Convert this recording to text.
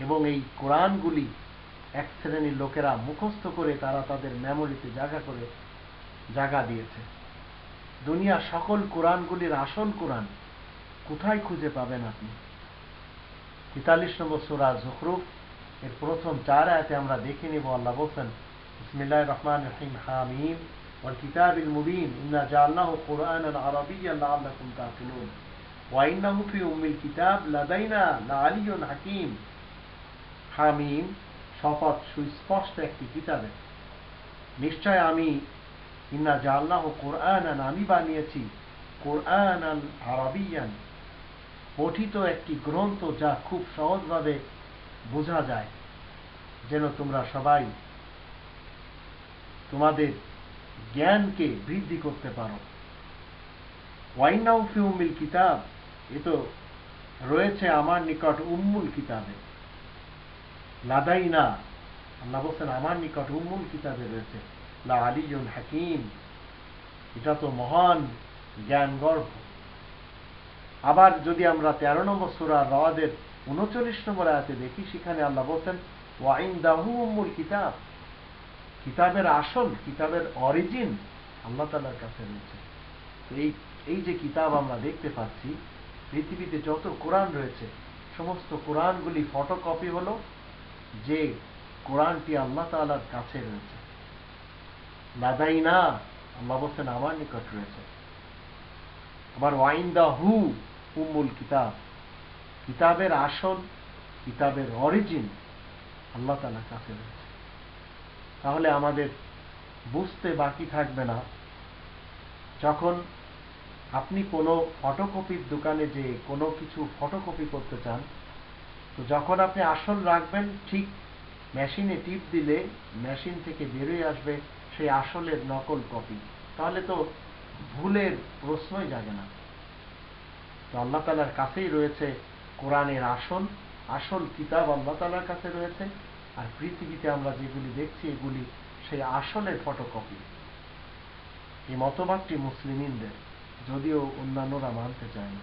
এবং এই কোরআনগুলি এক শ্রেণীর লোকেরা মুখস্থ করে তারা তাদের মেমোরিতে জায়গা করে জায়গা দিয়েছে দুনিয়ার সকল কোরআনগুলির আসল কোরআন কোথায় খুঁজে পাবেন আপনি তেতাল্লিশ নম্বর সুরা জখরুফ এর প্রথম চার আয়াতে আমরা দেখে নিব আল্লাহ বলছেন বিসমিল্লাহির রহমানির রহিম হামিম والكتاب المبين إنا جعلناه قرآنا عربيا لعلكم تعقلون وإنه في أم الكتاب لدينا لعلي حكيم হামিম শপথ সুস্পষ্ট একটি কিতাবে। নিশ্চয় আমি ইন্না জাল্লাহ কোরআন আমি বানিয়েছি কোরআন আরবিয়ান। পঠিত একটি গ্রন্থ যা খুব সহজভাবে বোঝা যায়। যেন তোমরা সবাই তোমাদের জ্ঞানকে বৃদ্ধি করতে পারো। ওয়াইনাউ ফি উম্মিল কিতাব, এ তো রয়েছে আমার নিকট উম্মুল কিতাবে। লাদাই না। আল্লাহ বলছেন, আমার নিকট উম্মুল কিতাবে রয়েছে। লা আলিউন হাকিম। এটা তো মহান জ্ঞান গর্ভ আবার যদি আমরা তেরো নম্বর সুরা রাওয়াদের উনচল্লিশ নম্বর আয়াতে দেখি, সেখানে আল্লাহ বলছেন ওয়াইন দাহু উম্মুল কিতাব। কিতাবের আসল, কিতাবের অরিজিন আল্লাহ তালার কাছে রয়েছে। এই এই যে কিতাব আমরা দেখতে পাচ্ছি, পৃথিবীতে যত কোরআন রয়েছে, সমস্ত কোরআনগুলি ফটোকপি হলো যে কোরআনটি আল্লাহ তালার কাছে রয়েছে। লাদাই না আল্লাহ বলছেন, আমার নিকট রয়েছে। আবার ওয়াইন দা হু উম্মুল কিতাব। কিতাবের আসল, কিতাবের অরিজিন আল্লাহ তালার কাছে রয়েছে। তাহলে আমাদের বুঝতে বাকি থাকবে না। যখন আপনি কোনো ফটোকপির দোকানে যে কোনো কিছু ফটোকপি করতে চান তো যখন আপনি আসল রাখবেন, ঠিক মেশিনে টিপ দিলে মেশিন থেকে বেরোয় আসবে সেই আসলের নকল কপি। তাহলে তো ভুলের প্রশ্নই জাগে না। তো আল্লাহ তালার কাছেই রয়েছে কোরআনের আসল আসল কিতাব আল্লাহ তালার কাছে রয়েছে, আর পৃথিবীতে আমরা যেগুলি দেখছি, এগুলি সেই আসলের ফটোকপি। এই মতবাদটি মুসলিমিনদের, যদিও অন্যান্যরা মানতে চায় না।